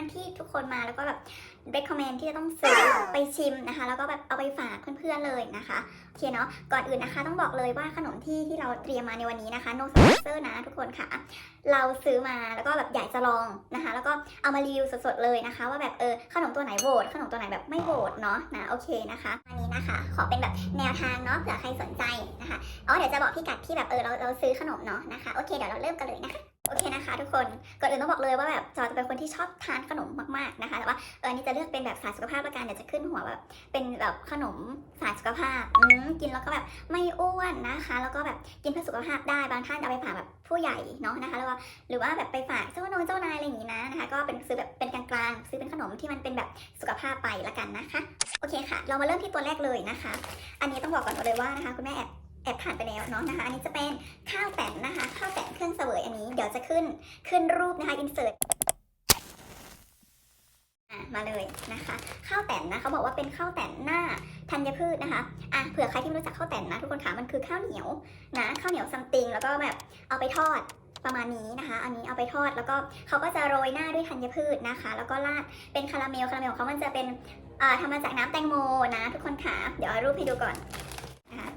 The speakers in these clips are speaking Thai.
านที่ทุกคนมาแล้วก็แบบ recommend ที่จะต้องซื้อไปชิมนะคะ แล้วก็แบบเอาไปฝากเพื่อนๆเลยนะคะโอเคเนาะก่อนอื่นนะคะต้องบอกเลยว่าขนมที่ที่เราเตรียมมาในวันนี้นะคะ no sponsor นะทุกคนค่ะ เราซื้อมาแล้วก็แบบอยากจะลองนะคะ แล้วก็เอามารีวิวสดๆเลยนะคะ ว่าแบบเออขนมตัวไหนโหวตขนมตัวไหนแบบไม่โหวตเนาะนะโอเคนะคะอันนี้นะคะ ขอเป็นแบบแนวทางเนาะเผื่อใครสนใจนะคะอ๋อเดี๋ยวจะบอกพี่กัดที่แบบเออเราเราซื้อขนมเนาะนะคะโอเคเดี๋ยวเราเริ่มกันเลยนะคะ โอเคนะคะ ทุกคนก่อนอื่นต้องบอกเลยว่าแบบจอจะเป็นคนที่ชอบทานขนมมากๆนะคะแต่ว่าเอออันนี้จะเลือกเป็นแบบสายสุขภาพละกันเดี๋ยวจะขึ้นหัวแบบเป็นแบบขนมสายสุขภาพอืมกินแล้วก็แบบไม่อ้วนนะคะ แล้วก็แบบกินเพื่อสุขภาพได้บางท่านเอาไปฝากแบบผู้ใหญ่เนาะนะคะแล้วก็หรือว่าแบบไปฝากเจ้านองเจ้านายอะไรอย่างนี้นะนะคะ ก็เป็นซื้อแบบเป็นกลางๆซื้อเป็นขนมที่มันเป็นแบบสุขภาพไปละกันนะคะ โอเคค่ะ เรามาเริ่มที่ตัวแรกเลยนะคะ อันนี้ต้องบอกก่อนเลยว่านะคะคุณแม่แอบ แอบผ่านไปแล้วเนาะนะคะ อันนี้จะเป็นข้าวแตนนะคะ ข้าวแตนเครื่องเสวยอันนี้ เดี๋ยวจะขึ้นขึ้นรูปนะคะอินเสิร์ตมาเลยนะคะข้าวแต่นนะเขาบอกว่าเป็นข้าวแต่นหน้าธัญพืชนะคะอะเผื่อใครที่ไม่รู้จักข้าวแต่นนะทุกคนคะมันคือข้าวเหนียวนะข้าวเหนียวซัมติงแล้วก็แบบเอาไปทอดประมาณนี้นะคะ อันนี้เอาไปทอดแล้วก็เขาก็จะโรยหน้าด้วยธัญพืชนะคะ แล้วก็ราดเป็นคาราเมลคาราเมลของเขามันจะเป็นอ่าทำมาจากน้ำแตงโมนะทุกคนคะเดี๋ยวรูปให้ดูก่อนนะคะ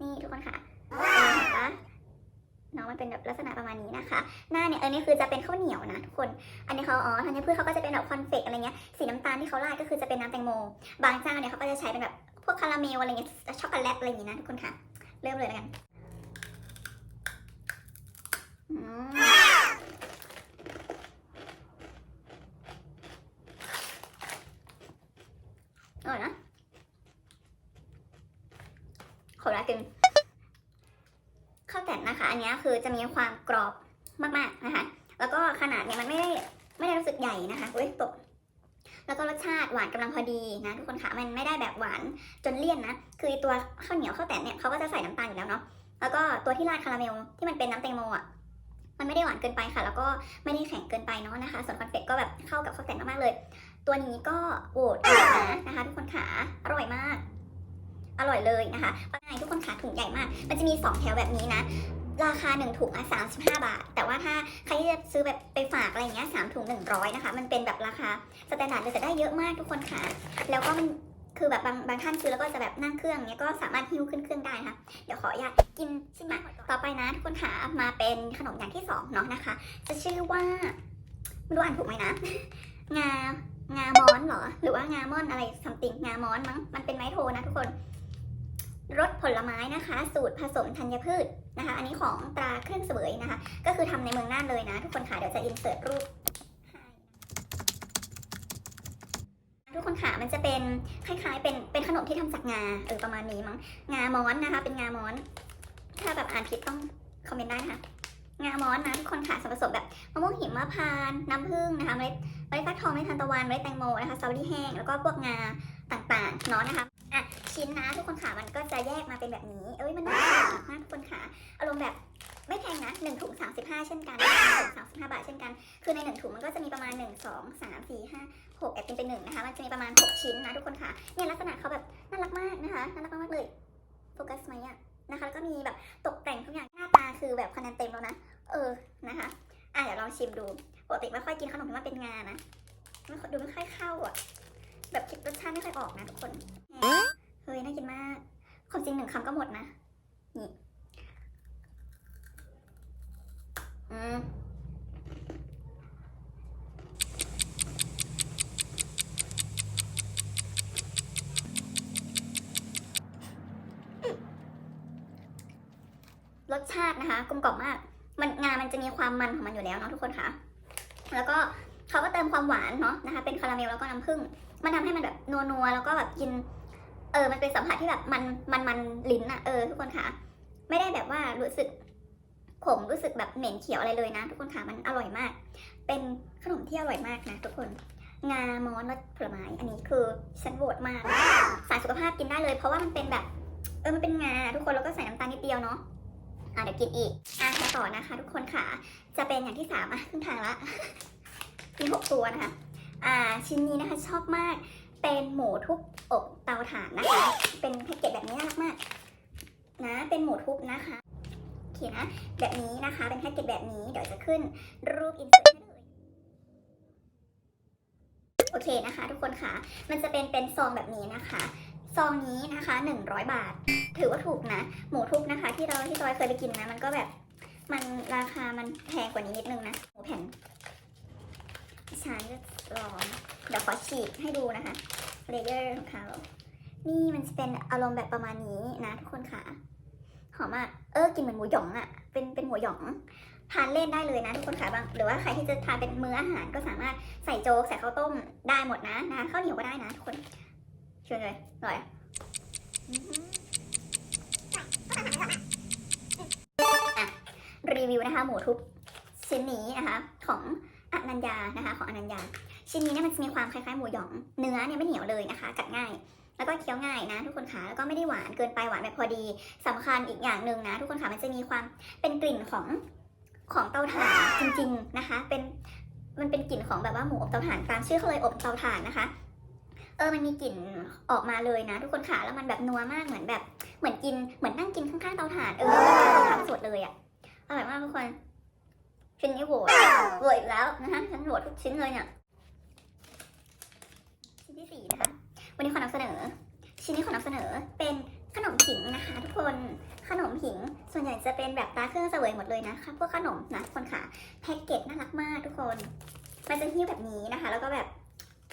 นี่ทุกคนค่ะเห็นปะน้องมัน เป็นแบบลักษณะประมาณนี้นะคะ หน้าเนี่ยอันนี้คือจะเป็นข้าวเหนียวนะทุกคน อันนี้เขาอ๋อธัญพืชเขาก็จะเป็นแบบคอนเฟกอะไรเงี้ย สีน้ำตาลที่เขาราดก็คือจะเป็นน้ำแตงโม บางเจ้าเนี่ยเขาก็จะใช้เป็นแบบพวกคาราเมลอะไรเงี้ย ช็อกโกแลตอะไรอย่างงี้นะทุกคนค่ะ เริ่มเลยแล้วกันอืมอร่อยนะขอเวลากิน นะคะ อันนี้คือจะมีความกรอบมากๆนะคะ แล้วก็ขนาดเนี่ยมันไม่ได้ไม่ได้รู้สึกใหญ่นะคะอุ้ยตกแล้วก็รสชาติหวานกำลังพอดีนะทุกคนค่ะมันไม่ได้แบบหวานจนเลี่ยนนะ คือตัวข้าวเหนียวข้าวแตนเนี่ยเขาก็จะใส่น้ำตาลอยู่แล้วเนาะ แล้วก็ตัวที่ราดคาราเมลที่มันเป็นน้ำแตงโมอะ มันไม่ได้หวานเกินไปค่ะ แล้วก็ไม่ได้แข็งเกินไปเนาะนะคะ ส่วนคอนเฟกก็แบบเข้ากับข้าวแตนมากๆเลย ตัวนี้ก็โหวตนะนะคะทุกคนขาอร่อยมาก อร่อยเลยนะคะปังไงทุกคนขาถุงใหญ่มาก มันจะมี 2 แถวแบบนี้นะ ราคา 1 ถุงอะ35 บาท แต่ว่าถ้าใครที่จะซื้อแบบไปฝากอะไรเงี้ยสามถุง 100 นะคะ มันเป็นแบบราคาสแตนดาร์ดเลยแต่ได้เยอะมากทุกคนค่ะ แล้วก็มันคือแบบบางบางท่านซื้อแล้วก็จะแบบนั่งเครื่องเนี้ยก็สามารถหิ้วขึ้นเครื่องได้นะคะเดี๋ยวขออนุญาตกินชิมมต่อไปนะ ทุกคนค่ะมาเป็นขนมอย่างที่สองเนาะนะคะ จะชื่อว่าไม่รู้อ่านถูกไหมนะ งางามอนเหรอ หรือว่างามอนอะไรซัมติงงามอนมั้งมันเป็นไม้โทนะทุกคนรสผลไม้นะคะ สูตรผสมธัญพืช นะคะ อันนี้ของตราเครื่องเสวยนะคะ ก็คือทำในเมืองน่านเลยนะ ทุกคนค่ะ เดี๋ยวจะอินเสิร์ตรูปทุกคนค่ะมันจะเป็นคล้ายๆ เป็นเป็นขนมที่ทำจากงาเออประมาณนี้มั้งงาม้อนนะคะ เป็นงาม้อน ถ้าแบบอ่านผิดต้องคอมเมนต์ได้นะคะงาม้อนนะทุกคนค่ะส่วนผสมแบบมะม่วงหิมะพานน้ำผึ้งนะคะเมล็ดเมล็ดฟักทองเมล็ดทานตะวันเมล็ดแตงโมนะคะสตรอเบอรี่แห้งแล้วก็พวกงาต่างๆเนาะนะคะ อะชิ้นนะทุกคนค่ะมันก็จะแยกมาเป็นแบบนี้ เอ้ยมันน่าทานมากทุกคนค่ะอารมณ์แบบไม่แพงนะหนึ่งถุงสามสิบห้าเช่นกันถุงสามสิบห้าบาทเช่นกัน คือในหนึ่งถุงมันก็จะมีประมาณหนึ่งสองสามสี่ห้าหกแอบเป็นเป็นหนึ่งนะคะมันจะมีประมาณหกชิ้นนะทุกคนค่ะเนี่ยลักษณะเขาแบบน่ารักมากนะคะน่ารักมากเลยโฟกัสไหมอะนะคะแล้วก็มีแบบตกแต่งทุกอย่างหน้าตาคือแบบคะแนนเต็มแล้วนะเออนะคะอะเดี๋ยวลองชิมดูปกติไม่ค่อยกินขนมที่มันเป็นงานนะดูไม่ค่อยเข้าอะ แบบคิดรสชาติไม่ค่อยออกนะทุกคนเฮ้ยน่ากินมากความจริงหนึ่งคำก็หมดนะ นี่ อืมรสชาตินะคะ กลมกล่อมมาก มันงามันจะมีความมันของมันอยู่แล้วเนาะทุกคนค่ะ แล้วก็ เขาก็เติมความหวานเนาะนะคะ เป็นคาราเมลแล้วก็น้ำผึ้งมันทำให้มันแบบนัวๆแล้วก็แบบกิน เออ มันเป็นสัมผัสที่แบบมันมันมันลิ้นอะเออทุกคนค่ะ ไม่ได้แบบว่ารู้สึกขมรู้สึกแบบเหม็นเขียวอะไรเลยนะ ทุกคนค่ะมันอร่อยมาก เป็นขนมที่อร่อยมากนะ ทุกคนงามอนรสผลไม้ อันนี้คือฉันโหวตมากสายสุขภาพกินได้เลย เพราะว่ามันเป็นแบบ เออมันเป็นงาทุกคนแล้วก็ใส่น้ำตาลนิดเดียวเนาะอะเดี๋ยวกินอีกอะมาต่อนะคะ ทุกคนค่ะ จะเป็นอย่างที่สามอะขึ้นทางละ มีหกตัวนะคะอ่าชิ้นนี้นะคะชอบมาก เป็นหมูทุบอกเตาถ่านนะคะ เป็นแพ็กเกจแบบนี้น่ารักมากนะเป็นหมูทุบนะคะเคเคนะแบบนี้นะคะ เป็นแพ็กเกจแบบนี้เดี๋ยวจะขึ้นรูปอินเสิร์ตให้เลยโอเคนะคะ ทุกคนค่ะ มันจะเป็นเป็นซองแบบนี้นะคะซองนี้นะคะ 100 บาท ถือว่าถูกนะ หมูทุบนะคะ ที่เราที่จอยเคยไปกินนะ มันก็แบบมันราคามันแพงกว่านี้นิดนึงนะหมูแผ่น ฉันจะลองเดี๋ยวขอฉีกให้ดูนะคะเลเยอร์ของเขานี่มันจะเป็นอารมณ์แบบประมาณนี้นะทุกคนค่ะหอมมากเออกินเหมือนหมูหยองอะเป็นเป็นหมูหยองทานเล่นได้เลยนะทุกคนค่ะบางหรือว่าใครที่จะทานเป็นมื้ออาหารก็สามารถใส่โจ๊กใส่ข้าวต้มได้หมดนะนะข้าวเหนียวก็ได้นะทุกคนเชิญเลยอร่อยรีวิวนะคะหมูทุบชิ้นนี้นะคะของ อนัญญานะคะของอนัญญา ชิ้นนี้เนี่ยมันจะมีความคล้ายๆหมูหยอง เนื้อเนี่ยไม่เหนียวเลยนะคะ กัดง่าย แล้วก็เคี้ยวง่ายนะ ทุกคนค่ะแล้วก็ไม่ได้หวานเกินไปหวานแบบพอดีสำคัญอีกอย่างหนึ่งนะ ทุกคนค่ะมันจะมีความเป็นกลิ่นของของเตาถ่านจริง ๆนะคะ เป็นมันเป็นกลิ่นของแบบว่าหมูอบเตาถ่านตามชื่อเขาเลยอบเตาถ่านนะคะเออ มันมีกลิ่นออกมาเลยนะ ทุกคนค่ะ แล้วมันแบบนัวมาก เหมือนแบบ เหมือนกิน เหมือนนั่งกินข้างๆเตาถ่าน เออเตาถ่านสดเลยอะ่ะ อร่อยมากทุกคน ชิ้นนี้โหวตโหวตอีกแล้วนะคะฉันโหวตทุกชิ้นเลยเนี่ย ชิ้นที่สี่นะคะ วันนี้ขอนำเสนอ ชิ้นนี้ขอนำเสนอเป็นขนมผิงนะคะ ทุกคน ขนมผิง ส่วนใหญ่จะเป็นแบบตาเครื่องเสวยหมดเลยนะคะพวกขนมนะทุกคนค่ะแพ็กเกจน่ารักมากทุกคน มันจะหิ้วแบบนี้นะคะ แล้วก็แบบ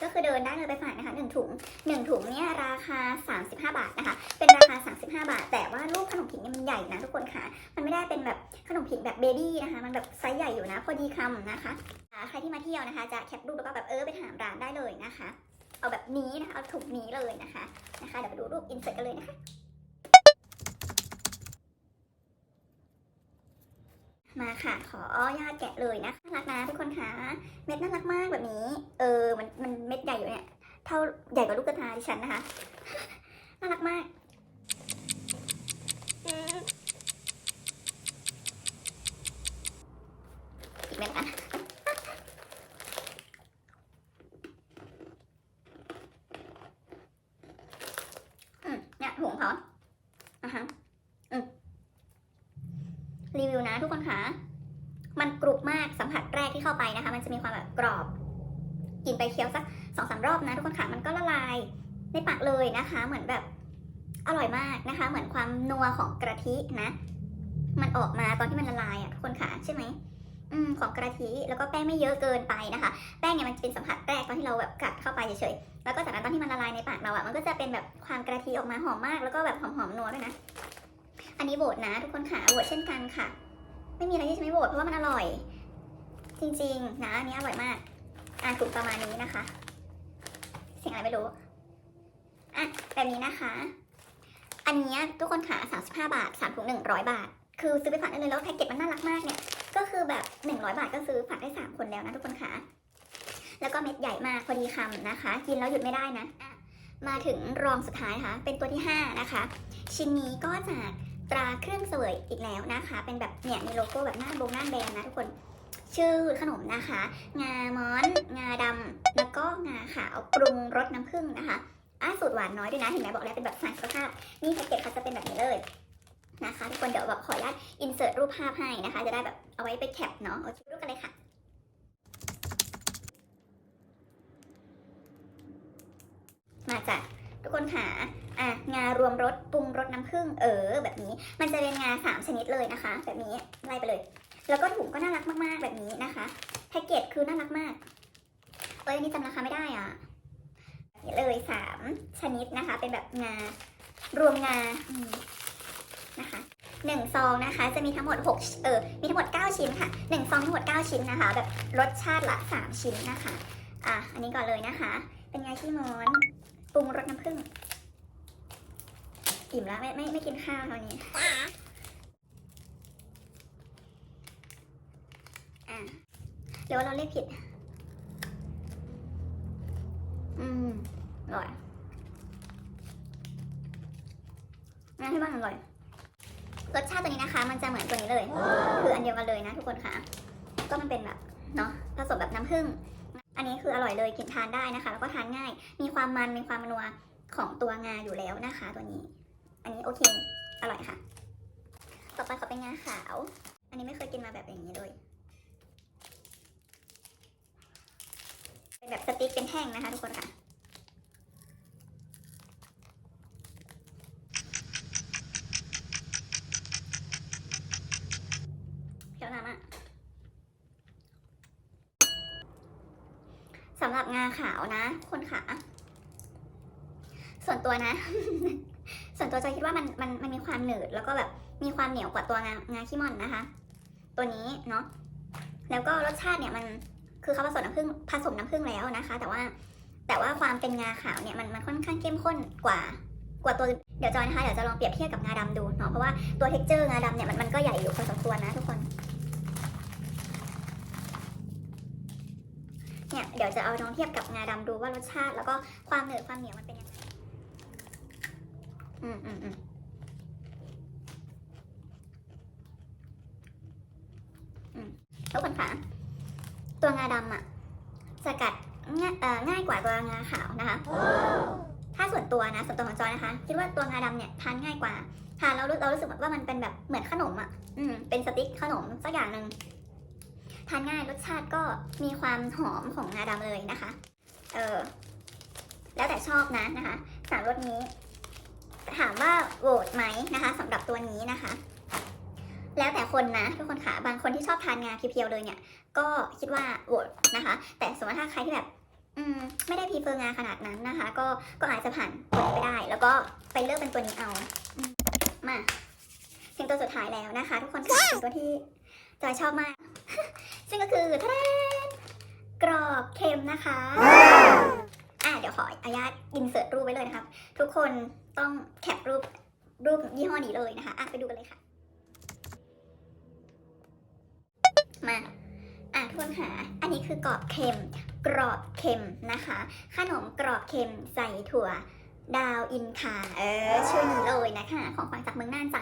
ก็คือเดินได้เลยไปฝากนะคะหนึ่งถุงหนึ่งถุงเนี่ยราคา 35 บาทนะคะ เป็นราคา 35 บาท แต่ว่าลูกขนมผิงเนี่ยมันใหญ่นะทุกคนค่ะ มันไม่ได้เป็นแบบขนมผิงแบบเบบี้นะคะ มันแบบไซส์ใหญ่อยู่นะพอดีคำนะคะ ใครที่มาเที่ยวนะคะ จะแคปรูปแล้วก็แบบเออไปถามร้านได้เลยนะคะ เอาแบบนี้นะคะ เอาถุงนี้เลยนะคะ นะคะ เดี๋ยวไปดูรูปอินเสิร์ตกันเลยนะคะ มาค่ะ ขออนุญาตแกะเลยนะคะน่ารักนะทุกคนค่ะ เม็ดน่ารักมากแบบนี้ เออ มันมันเม็ดใหญ่อยู่เนี่ย เท่าใหญ่กว่าลูกกระตาดิฉันนะคะ น่ารักมากอีกเม็ดนะอืมเนี่ยถุงเขาอะฮะ อืม รีวิวนะทุกคนคะมันกรุบมากสัมผัสแรกที่เข้าไปนะคะ มันจะมีความแบบกรอบ กินไปเคี้ยวสักสองสามรอบนะทุกคนค่ะมันก็ละลายในปากเลยนะคะ เหมือนแบบอร่อยมากนะคะ เหมือนความนัวของกะทินะ มันออกมาตอนที่มันละลายอะทุกคนค่ะใช่ไหมอืมของกะทิแล้วก็แป้งไม่เยอะเกินไปนะคะ แป้งเนี่ยมันเป็นสัมผัสแรกตอนที่เราแบบกัดเข้าไปเฉยๆแล้วก็จากนั้นตอนที่มันละลายในปากเราอะมันก็จะเป็นแบบความกะทิออกมาหอมมากแล้วก็แบบหอมๆนัวด้วยนะ อันนี้โบดนะ ทุกคนค่ะโบดเช่นกันค่ะ ไม่มีอะไรที่จะไม่โบดเพราะว่ามันอร่อย จริงๆนะอันนี้อร่อยมากอะถุงประมาณนี้นะคะ เสียงอะไรไม่รู้อะแบบนี้นะคะ อันนี้ทุกคนค่ะ35 บาท3ถุง100 บาท คือซื้อไปฝากได้เลยแล้วแพ็กเกจมันน่ารักมากเนี่ยก็คือแบบ 100 บาทก็ซื้อฝากได้ 3 คนแล้วนะทุกคนค่ะแล้วก็เม็ดใหญ่มากพอดีคำนะคะ กินแล้วหยุดไม่ได้นะอะมาถึงรองสุดท้ายค่ะเป็นตัวที่ 5 นะคะ ชิ้นนี้ก็จาก ตราเครื่องเสวยอีกแล้วนะคะ เป็นแบบเนี่ยมีโลโก้แบบหน้าโบงหน้าแบรนด์นะทุกคนชื่อขนมนะคะ งาม้อน งาดำแล้วก็งาขาวปรุงรสน้ำผึ้งนะคะอะสูตรหวานน้อยด้วยนะเห็นไหมบอกแล้วเป็นแบบสายสุขภาพนี่แพ็กเกจเขาจะเป็นแบบนี้เลยนะคะทุกคนเดี๋ยวแบบขออนุญาตอินเสิร์ตรูปภาพให้นะคะ จะได้แบบเอาไว้ไปแคปเนาะโอเครูปกันเลยค่ะมาจาก ทุกคนค่ะอะงารวมรสปรุงรสน้ำผึ้งเออ แบบนี้ มันจะเป็นงาสามชนิดเลยนะคะ แบบนี้ไล่ไปเลย แล้วก็ถุงก็น่ารักมากๆแบบนี้นะคะแพ็กเกจคือน่ารักมากเอ้ยอันนี่จำราคาไม่ได้อะนี่เลยสามชนิดนะคะ เป็นแบบงารวมงานะคะหนึ่งซองนะคะ จะมีทั้งหมดหกเออมีทั้งหมดเก้าชิ้นค่ะหนึ่งซองทั้งหมดเก้าชิ้นนะคะ แบบรสชาติละสามชิ้นนะคะอะอันนี้ก่อนเลยนะคะ เป็นไงขี้ม้อน รุงรสน้ำผึ้งอิ่มแล้วไม่ไม่ไม่กินข้าวเท่านี้อะหรือว่าเราเรียกผิด อืมอร่อยงานที่บ้านอร่อย รสชาติตัวนี้นะคะ มันจะเหมือนตัวนี้เลย คืออันเดียวกันเลยนะทุกคนค่ะ ก็มันเป็นแบบ เนาะผสมแบบน้ำผึ้ง นี้คืออร่อยเลยกินทานได้นะคะ แล้วก็ทานง่าย มีความมันมีความนัวของตัวงาอยู่แล้วนะคะ ตัวนี้ อันนี้โอเค อร่อยค่ะ ต่อไปขอเป็นงาขาว อันนี้ไม่เคยกินมาแบบอย่างนี้เลย เป็นแบบสติ๊กเป็นแท่งนะคะทุกคนค่ะ เดี๋ยวน้ำอะสำหรับงาขาวนะ คนขา ส่ว นะ ส่วนตัวจะคิดว่ามันมันมันมีความหนืดแล้วก็แบบมีความเหนียวกว่าตัวงางาขี้ม่อนนะคะ ตัวนี้เนาะแล้วก็รสชาติเนี่ยมันคือเขาผสมน้ำผึ้งผสมน้ำผึ้งแล้วนะคะ แต่ว่าแต่ว่าความเป็นงาขาวเนี่ยมันมันค่อนข้างเข้มข้นกว่า กว่าตัวเดี๋ยวจอยนะคะเดี๋ยวจะลองเปรียบเทียบกับงาดำดูเนาะเพราะว่าตัวเท็กเจอร์งาดำเนี่ยมันมันก็ใหญ่อยู่พอสมควรนะทุกคนเนี่ยเดี๋ยวจะเอาลองเทียบกับงาดำดูว่ารสชาติ แล้วก็ความหนืดความเหนียวมันเป็นยังไง อืมอืมอืมอืมทุกคนคะตัวงาดำอะสกัดง่ายง่ายกว่าตัวงาขาวนะคะ ถ้าส่วนตัวนะส่วนตัวของจอยนะคะ คิดว่าตัวงาดำเนี่ยทานง่ายกว่าทานแล้วรู้เรารู้สึกว่ามันเป็นแบบเหมือนขนมอะอืมเป็นสติ๊กขนมสักอย่างหนึ่งทานง่ายรสชาติก็มีความหอมของงาดำเลยนะคะ เออแล้วแต่ชอบนะนะคะสามรสนี้ ถามว่าโหวตไหมนะคะสำหรับตัวนี้นะคะ แล้วแต่คนนะทุกคนค่ะบางคนที่ชอบทานงาเพียวๆเลยเนี่ย ก็คิดว่าโหวตนะคะ แต่สมมติถ้าใครที่แบบอืมไม่ได้พีเฟอร์งาขนาดนั้นนะคะ ก็ก็อาจจะผ่านตัวนี้ไปได้ แล้วก็ไปเลือกเป็นตัวนี้เอามาถึงตัวสุดท้ายแล้วนะคะ ทุกคนค่ะถึงตัวที่จอยชอบมาก ซึ่งก็คือทะเลนกรอบเค็มนะคะ อะเดี๋ยวขออนุญาตอินเสิร์ตรูปไว้เลยนะครับ ทุกคนต้องแคปรูปรูปยี่ห้อนี้เลยนะคะอะไปดูกันเลยค่ะ มาอะทุกคนค่ะอันนี้คือกรอบเค็ม กรอบเค็มนะคะ ขนมกรอบเค็มใส่ถั่วดาวอินคาเออชื่อนี้เลยนะคะของฟังจากเมืองน่านจ้ะ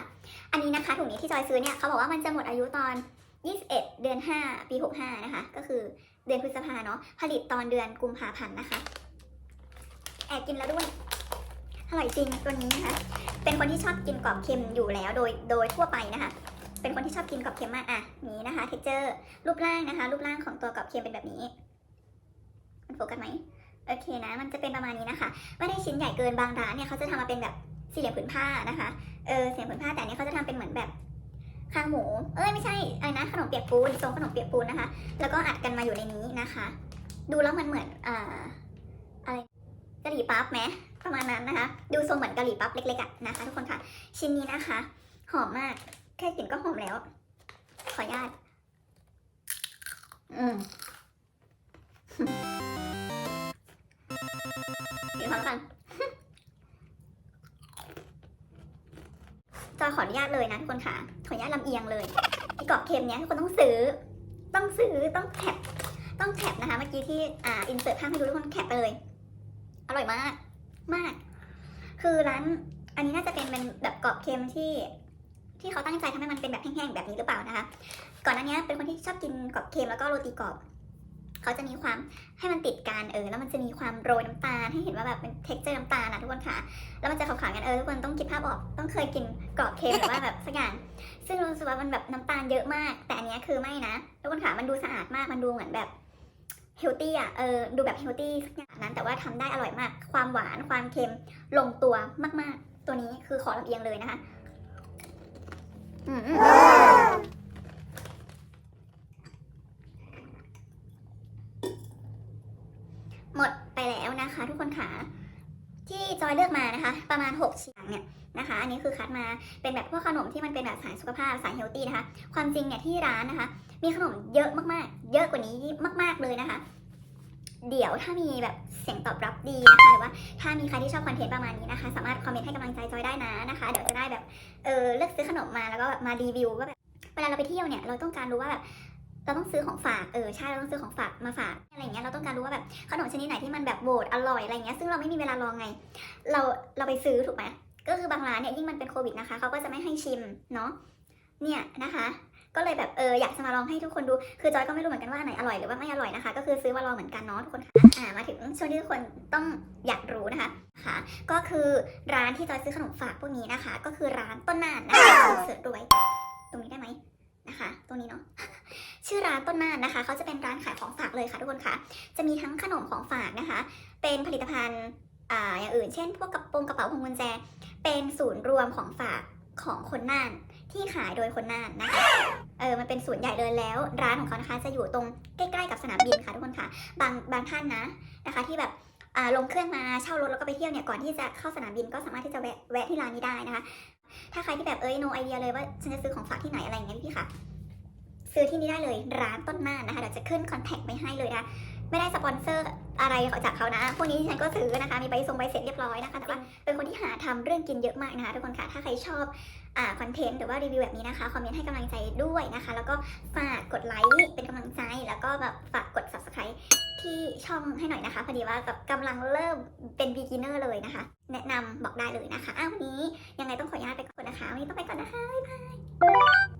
อันนี้นะคะถุงนี้ที่จอยซื้อเนี่ยเขาบอกว่ามันจะหมดอายุตอน 21 เดือน 5 ปี 65 นะคะ ก็คือเดือนพฤษภาเนาะผลิตตอนเดือนกุมภาพันธ์นะคะ แอบกินแล้วด้วย อร่อยจริงตัวนี้นะคะ เป็นคนที่ชอบกินกรอบเค็มอยู่แล้วโดยโดยทั่วไปนะคะ เป็นคนที่ชอบกินกรอบเค็มมากอะนี้นะคะเท็กเจอร์รูปร่างนะคะ รูปร่างของตัวกรอบเค็มเป็นแบบนี้ มันโฟกัสไหมโอเคนะ มันจะเป็นประมาณนี้นะคะ ไม่ได้ชิ้นใหญ่เกินบางร้านเนี่ยเขาจะทำมาเป็นแบบสี่เหลี่ยมผืนผ้านะคะ เออสี่เหลี่ยมผืนผ้าแต่อันนี้เขาจะทำเป็นเหมือนแบบคางหมู เอ้ยไม่ใช่อะไรนะขนมเปียกปูนทรงขนมเปียกปูนนะคะ แล้วก็อัดกันมาอยู่ในนี้นะคะ ดูแล้วมันเหมือนอ่า กะหรี่ปั๊บไหมประมาณนั้นนะคะ ดูทรงเหมือนกะหรี่ปั๊บเล็กๆอะนะคะทุกคนค่ะ ชิ้นนี้นะคะ หอมมาก แค่กลิ่นก็หอมแล้ว ขออนุญาตอืมกินพร้อมกันจอยขออนุญาตเลยนะทุกคนค่ะ ขออนุญาตลำเอียงเลยไอ้กรอบเค็มเนี้ยทุกคนต้องซื้อ ต้องซื้อต้องแคปต้องแคปนะคะ เมื่อกี้ที่อ่าอินเสิร์ตภาพให้ดูทุกคนแคปไปเลย ร่อยมาก มาก คือร้าน อันนี้น่าจะเป็นเป็นแบบกรอบเค็มที่ ที่เขาตั้งใจทำให้มันเป็นแบบแห้งๆแบบนี้หรือเปล่านะคะ ก่อนหน้านี้เป็นคนที่ชอบกินกรอบเค็มแล้วก็โรตีกรอบเขาจะมีความให้มันติดกันเออ แล้วมันจะมีความโรยน้ำตาลให้เห็นว่าแบบเป็นเท็กเจอร์น้ำตาลนะทุกคนค่ะ แล้วมันจะขาวๆกันเออทุกคนต้องคิดภาพออกต้องเคยกินกรอบเค็มหรือว่าแบบสักอย่าง ซึ่งรู้สึกว่ามันแบบน้ำตาลเยอะมาก แต่อันเนี้ยคือไม่นะทุกคนค่ะมันดูสะอาดมากมันดูเหมือนแบบ เฮลตี้อะ เออ ดูแบบเฮลตี้สักอย่างนั้น แต่ว่าทำได้อร่อยมาก ความหวาน ความเค็ม ลงตัวมาก ๆ ตัวนี้คือขอลำเอียงเลยนะคะ อืมหมดไปแล้วนะคะ ทุกคนค่ะ ที่จอยเลือกมานะคะ ประมาณ 6 ชิ้นเนี่ยนะคะ อันนี้คือคัดมาเป็นแบบพวกขนมที่มันเป็นแบบสายสุขภาพสายเฮลตี้นะคะ ความจริงเนี่ยที่ร้านนะคะมีขนมเยอะมากๆ เยอะกว่านี้มาก ๆเลยนะคะ เดี๋ยวถ้ามีแบบเสียงตอบรับดีนะคะหรือว่าถ้ามีใครที่ชอบคอนเทนต์ประมาณนี้นะคะ สามารถคอมเมนต์ให้กำลังใจจอยได้นะนะคะเดี๋ยวจะได้แบบเออเลือกซื้อขนมมาแล้วก็แบบมารีวิวว่าแบบเวลาเราไปเที่ยวเนี่ยเราต้องการรู้ว่าแบบเราต้องซื้อของฝาก เออ ใช่ เราต้องซื้อของฝากมาฝากอะไรอย่างเงี้ย เราต้องการรู้ว่าแบบขนมชนิดไหนที่มันแบบโบดอร่อยอะไรเงี้ย ซึ่งเราไม่มีเวลาลองไง เรา เราไปซื้อถูกไหมก็คือบางร้านเนี่ยยิ่งมันเป็นโควิดนะคะ เขาก็จะไม่ให้ชิมเนาะ เนี่ยนะคะ ก็เลยแบบเอออยากจะมาลองให้ทุกคนดู คือจอยก็ไม่รู้เหมือนกันว่าไหนอร่อยหรือว่าไม่อร่อยนะคะ ก็คือซื้อมาลองเหมือนกันเนาะทุกคนค่ะอ่ามาถึงช่วงที่ทุกคนต้องอยากรู้นะคะค่ะ ก็คือร้านที่จอยซื้อขนมฝากพวกนี้นะคะ ก็คือร้านต้นน่านนะคะเสิร์ฟด้วยตรงนี้ได้ไหมนะคะ ตรงนี้เนาะชื่อร้านต้นน่านนะคะเขาจะเป็นร้านขายของฝากเลยค่ะทุกคนค่ะ จะมีทั้งขนมของฝากนะคะ เป็นผลิตภัณฑ์อ่าอย่างอื่น เช่น พวกกระโปรงกระเป๋าพวงกุญแจ เป็นศูนย์รวมของฝากของคนน่านที่ขายโดยคนน่านนะคะ เออ มันเป็นศูนย์ใหญ่เลยแล้ว ร้านของเขานะคะจะอยู่ตรงใกล้ๆกับสนามบินค่ะทุกคนค่ะ บางบางท่านนะนะคะ ที่แบบลงเครื่องมาเช่ารถแล้วก็ไปเที่ยวเนี่ยก่อนที่จะเข้าสนามบินก็สามารถที่จะแวะแวะที่ร้านนี้ได้นะคะ ถ้าใครที่แบบเอ้ย no idea เลยว่าฉันจะซื้อของฝากที่ไหนอะไรอย่างเงี้ยพี่ค่ะ ซื้อที่นี่ได้เลยร้านต้นน่านนะคะเดี๋ยวจะขึ้นคอนแทคไว้ให้เลยนะ ไม่ได้สปอนเซอร์อะไรจากเขานะ พวกนี้ฉันก็ซื้อนะคะ มีใบส่งใบเสร็จเรียบร้อยนะคะ แต่ว่าเป็นคนที่หาทำเรื่องกินเยอะมากนะคะทุกคนค่ะ ถ้าใครชอบอ่าคอนเทนต์หรือว่ารีวิวแบบนี้นะคะ คอมเมนต์ให้กำลังใจด้วยนะคะ แล้วก็ฝากกดไลค์เป็นกำลังใจ แล้วก็แบบฝากกด subscribe ที่ช่องให้หน่อยนะคะ พอดีว่าแบบกำลังเริ่มเป็น beginner เลยนะคะ แนะนำบอกได้เลยนะคะ อ้าววันนี้ยังไงต้องขออนุญาตไปก่อนนะคะ วันนี้ต้องไปก่อนนะคะ บ๊ายบาย